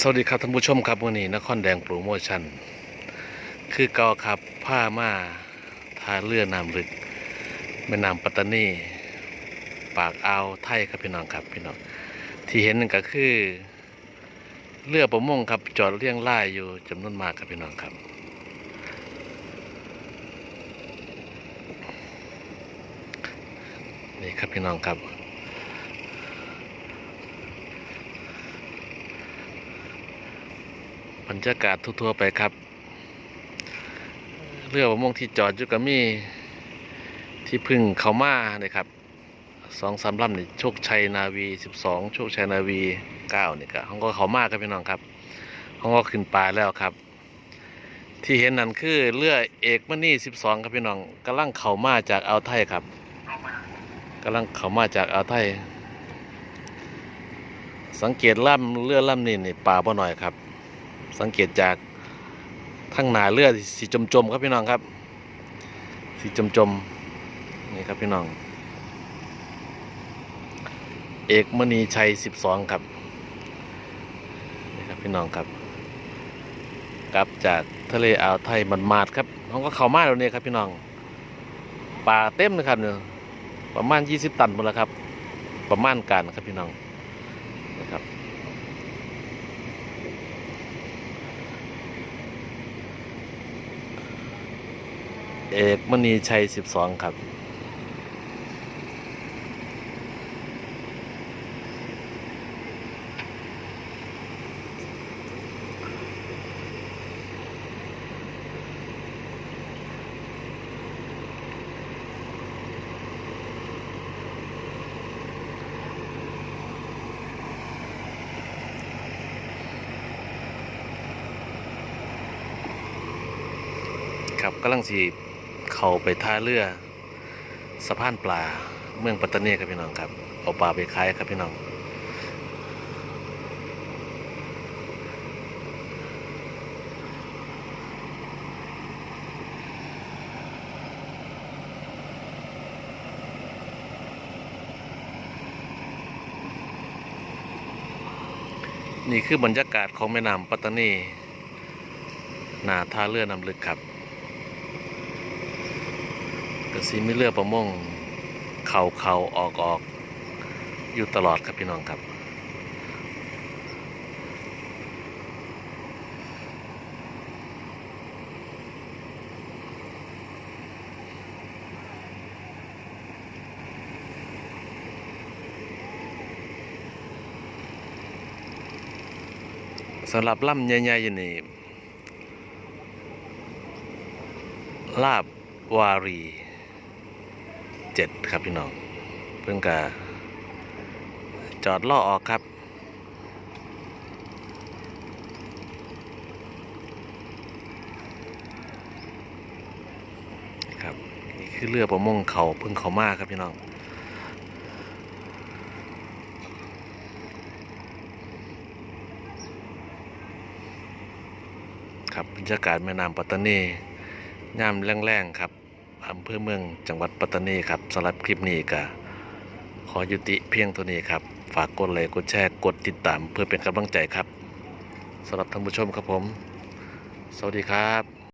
สวัสดีครับท่านผู้ชมครับวันนี้นครแดงโปรโมชั่น คือเกาครับผ้ามาทาเรือน้ำลึกแม่น้ำปัตตานี ปากอ่าวไทยครับพี่น้องครับพี่น้องที่เห็นนั่นก็คือเรือประมงครับจอดเรียงรายอยู่จำนวนมากครับพี่น้องครับ นี่ครับพี่น้องครับ รรยากาศทั่วๆไปครับ เรือประมงที่จอดอยู่กับมีที่พึ่งเขามาเนี่ยครับสองสามลำนี่โชคชัยนาวีสิบสองโชคชัยนาวีเก้านี่ก็ห้องก็เขามาครับพี่น้องครับห้องก็ขึ้นปลาแล้วครับ ที่เห็นนั่นคือเรือเอกมณีสิบสองครับพี่น้องกำลังเขามาจากอ่าวไทยครับกำลังเขามาจากอ่าวไทย สังเกตล่ำเรือล่ำนี่นี่ปลาบ่หน่อยครับ สังเกตจากทั้งหนาเรือดสีจมจมๆครับพี่น้องครับ สีจมจมๆนี่ครับพี่น้อง เอกมณีชัยสิบสองครับนี่ครับพี่น้องครับกลับจากทะเลอ่าวไทยมันมาดครับเขาก็เข้ามาแล้วเนี่ยครับพี่น้องปลาเต็มเลยครับเนี่ยประมาณยี่สิบตันหมดแล้วครับ ประมาณการครับพี่น้องนะครับ เอกมณีชัยสิบสองครับครับกำลังสี เข้าไปท่าเรือสะพานปลาเมืองปัตตานีครับพี่น้องครับเอาปลาไปขายครับพี่น้องนี่คือบรรยากาศของแม่น้ำปัตตานีหนาท่าเรือน้ำลึกครับ กสีมีเรือประมงเข่าเข่าออกออกอยู่ตลอดครับพี่น้องครับ สำหรับล่ำใหญ่ๆอยู่นี่ลาบวารี เจ็ดครับพี่น้อง เพิ่งกะจอดล่อออกครับ ครับนี่คือเรือประมงเขาเพิ่งเขามากครับพี่น้องครับบรรยากาศแม่น้ำปัตตานีย่ามแรงๆครับ อำเภอเมืองจังหวัดปัตตานีครับสำหรับคลิปนี้ก็ขอยุติเพียงเท่านี้ครับ ฝากกดไลค์กดแชร์กดติดตามเพื่อเป็นกำลังใจครับสำหรับท่านผู้ชมครับผม สวัสดีครับ